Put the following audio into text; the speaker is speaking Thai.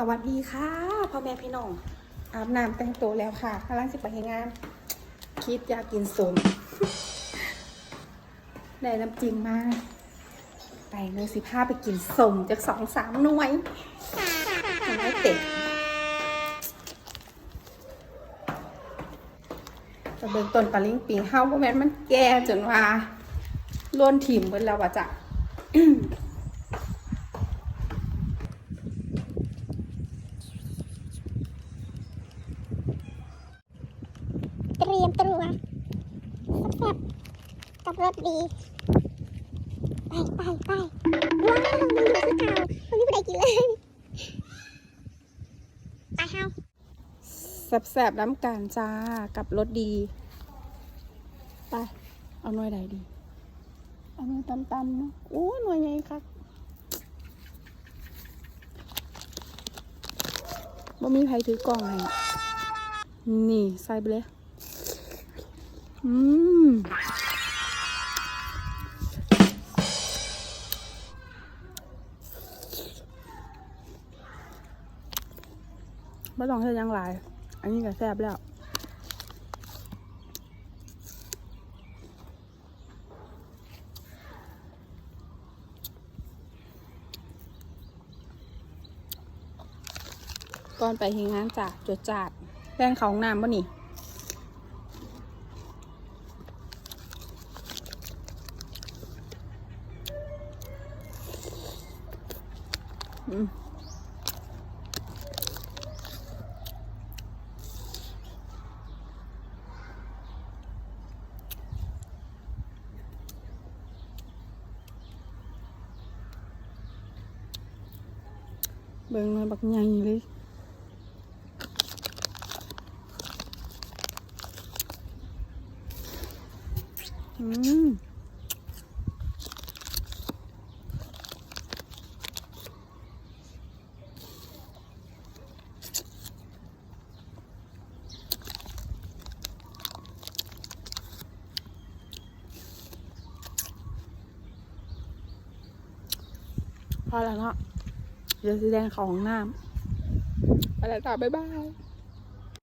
สวัสดีค่ะพ่อแม่พี่น้องอาบน้ำแต่งตัวแล้วค่ะกำลังสิไปงาน คิดอยากกินสมได้น้ำจิ้มมา ไปเลยสิพาไปกินสมจากสองสามหน่วยยังไม่เต็มจะเบิ่งต้นตะลิงปิงเฮาพ่อแม่มันแก่จนว่าล้วนถิ่มเบิดแล้วว่าจ้ะ เตรียมตัวแซ่บๆกับรสดี ไปไปไปว้าวมันมีข้าวขาวมันไม่ได้กินเลย ไปเฮาแสบๆน้ำกันจ้ากับรสดี ไป เอาหน่วยใดดี เอาหน่วยตำๆเนาะโอ้หน่วยใหญ่ครับบ่มีใครถือกล่องให้นี่ ใส่ไปเลย อืมไม่ต้องให้ยังหลาย อันนี้ก็แซ่บแล้วก่อนไปเฮงานจ้ะจดจาดแป้งเขาห้องน้ำป่ะนี่ อืมเบิ่งมันบักใหญ่เลย อืม พอแล้วเนาะเดี๋ยวสีแดงของน้ำไปแล้วจ้าบ๊ายบาย